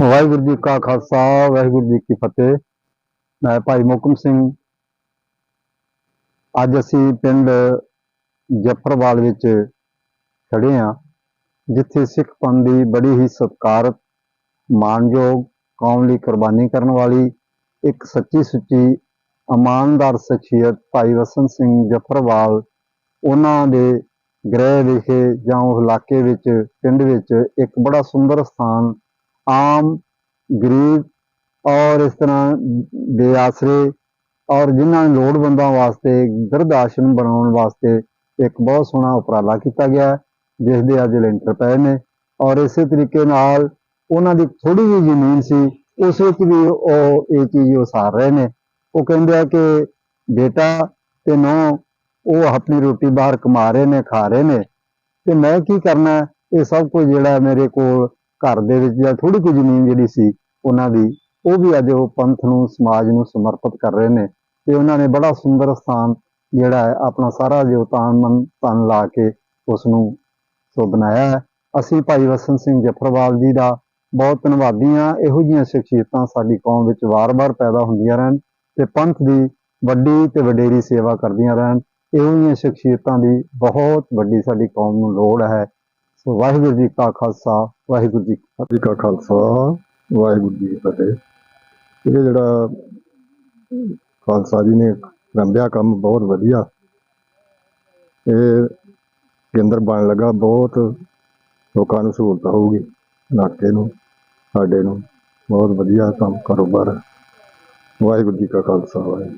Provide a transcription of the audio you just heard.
ਵਾਹਿਗੁਰੂ ਜੀ ਕਾ ਖਾਲਸਾ, ਵਾਹਿਗੁਰੂ ਜੀ ਕੀ ਫਤਿਹ। ਮੈਂ ਭਾਈ ਮੁਕਮ ਸਿੰਘ। ਅੱਜ ਅਸੀਂ ਪਿੰਡ ਜਫਰਵਾਲ ਵਿੱਚ ਖੜੇ ਆ ਜਿੱਥੇ ਸਿੱਖ ਪੰਥ ਦੀ ਬੜੀ ਹੀ ਸਤਿਕਾਰਤ, ਮਾਨਯੋਗ, ਕੌਮ ਲਈ ਕੁਰਬਾਨੀ ਕਰਨ ਵਾਲੀ ਇੱਕ ਸੱਚੀ ਸੁੱਚੀ, ਇਮਾਨਦਾਰ ਸ਼ਖਸੀਅਤ ਭਾਈ ਵਸਨ ਸਿੰਘ ਜਫਰਵਾਲ, ਉਹਨਾਂ ਦੇ ਗ੍ਰਹਿ ਵਿਖੇ ਜਾਂ ਉਹ ਇਲਾਕੇ ਵਿੱਚ ਪਿੰਡ ਵਿੱਚ ਇੱਕ ਬੜਾ ਸੁੰਦਰ ਸਥਾਨ ਆਮ ਗਰੀਬ ਔਰ ਇਸ ਤਰ੍ਹਾਂ ਬੇਆਸਰੇ ਔਰ ਜਿਨ੍ਹਾਂ ਲੋੜਵੰਦਾਂ ਵਾਸਤੇ ਬਿਰਧ ਆਸ਼ਰਮ ਬਣਾਉਣ ਵਾਸਤੇ ਇੱਕ ਬਹੁਤ ਸੋਹਣਾ ਉਪਰਾਲਾ ਕੀਤਾ ਗਿਆ ਹੈ, ਜਿਸ ਦੇ ਅੱਜ ਲੈਂਟਰ ਪਏ ਨੇ ਔਰ ਇਸੇ ਤਰੀਕੇ ਨਾਲ ਉਹਨਾਂ ਦੀ ਥੋੜੀ ਜਿਹੀ ਜ਼ਮੀਨ ਸੀ ਉਸ ਵਿੱਚ ਵੀ ਉਹ ਇਹ ਚੀਜ਼ ਉਸਾਰ ਰਹੇ ਨੇ। ਉਹ ਕਹਿੰਦੇ ਆ ਕਿ ਬੇਟਾ ਤੇ ਨੌ ਉਹ ਆਪਣੀ ਰੋਟੀ ਬਾਹਰ ਕਮਾ ਰਹੇ ਨੇ, ਖਾ ਰਹੇ ਨੇ। ਤੇ ਮੈਂ ਕੀ ਕਰਨਾ, ਇਹ ਸਭ ਕੁਝ ਜਿਹੜਾ ਮੇਰੇ ਕੋਲ ਘਰ ਦੇ ਵਿੱਚ ਜਾਂ ਥੋੜੀ ਕੁ ਜ਼ਮੀਨ ਜਿਹੜੀ ਸੀ ਉਹਨਾਂ ਦੀ, ਉਹ ਵੀ ਅੱਜ ਉਹ ਪੰਥ ਨੂੰ, ਸਮਾਜ ਨੂੰ ਸਮਰਪਿਤ ਕਰ ਰਹੇ ਨੇ। ਤੇ ਉਹਨਾਂ ਨੇ ਬੜਾ ਸੁੰਦਰ ਸਥਾਨ ਜਿਹੜਾ ਹੈ, ਆਪਣਾ ਸਾਰਾ ਯੋਗਦਾਨ ਮਨ, ਤਨ ਲਾ ਕੇ ਉਸ ਨੂੰ ਸੋ ਬਣਾਇਆ ਹੈ। ਅਸੀਂ ਭਾਈ ਵਸਨ ਸਿੰਘ ਜਫਰਵਾਲ ਜੀ ਦਾ ਬਹੁਤ ਧੰਨਵਾਦੀ ਹਾਂ। ਇਹੋ ਜਿਹੀਆਂ ਸ਼ਖਸੀਅਤਾਂ ਸਾਡੀ ਕੌਮ ਵਿੱਚ ਵਾਰ-ਵਾਰ ਪੈਦਾ ਹੁੰਦੀਆਂ ਰਹਿਣ ਤੇ ਪੰਥ ਦੀ ਵੱਡੀ ਤੇ ਵਡੇਰੀ ਸੇਵਾ ਕਰਦੀਆਂ ਰਹਿਣ। ਇਹੋ ਜਿਹੀਆਂ ਸ਼ਖਸੀਅਤਾਂ ਦੀ ਬਹੁਤ ਵੱਡੀ ਸਾਡੀ ਕੌਮ ਨੂੰ ਲੋੜ ਹੈ। ਸੋ ਵਾਹਿਗੁਰੂ ਜੀ ਕਾ ਖਾਲਸਾ, ਵਾਹਿਗੁਰੂ ਜੀ ਕੀ ਜੀ ਕਾ ਖਾਲਸਾ, ਵਾਹਿਗੁਰੂ ਜੀ ਕੀ ਫਤਿਹ। ਇਹ ਜਿਹੜਾ ਖਾਲਸਾ ਜੀ ਨੇ ਰੰਭਿਆ ਕੰਮ ਬਹੁਤ ਵਧੀਆ। ਇਹ ਕੇਂਦਰ ਬਣ ਲੱਗਾ, ਬਹੁਤ ਲੋਕਾਂ ਨੂੰ ਸਹੂਲਤ ਹੋਊਗੀ, ਇਲਾਕੇ ਨੂੰ, ਸਾਡੇ ਨੂੰ। ਬਹੁਤ ਵਧੀਆ ਕੰਮ ਕਾਰੋਬਾਰ ਹੈ। ਵਾਹਿਗੁਰੂ ਜੀ ਕਾ ਖਾਲਸਾ, ਵਾਹਿਗੁਰੂ